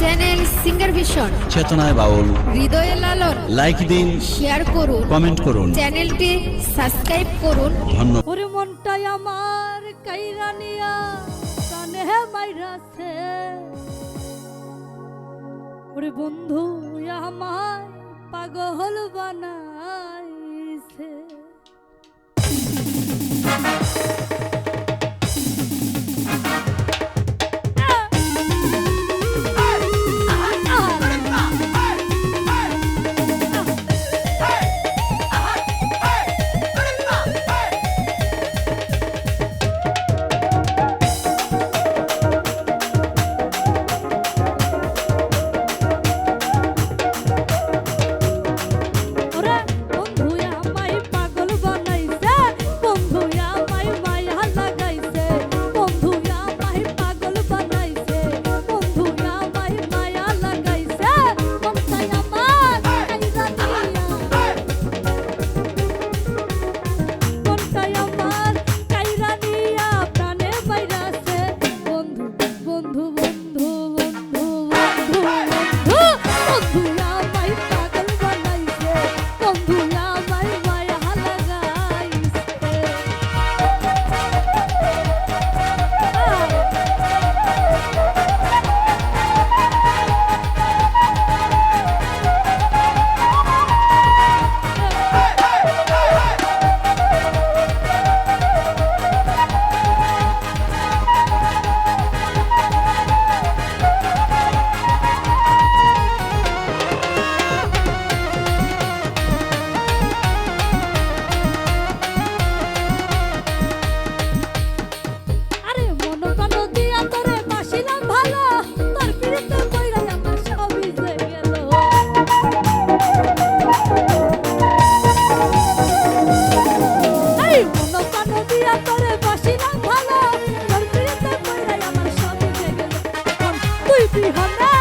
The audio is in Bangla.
চ্যানেল সিঙ্গার ভিশন চেতনায় বাউল হৃদয়ে লালন লাইক দিন শেয়ার করুন কমেন্ট করুন। চ্যানেলটি সাবস্ক্রাইব করুন। ধন্যবাদ। ওরে মনটাই আমার কাইরানিয়া কানে মাইরাছে ওরে বন্ধু আমায় পাগল বানা তুই বিহানা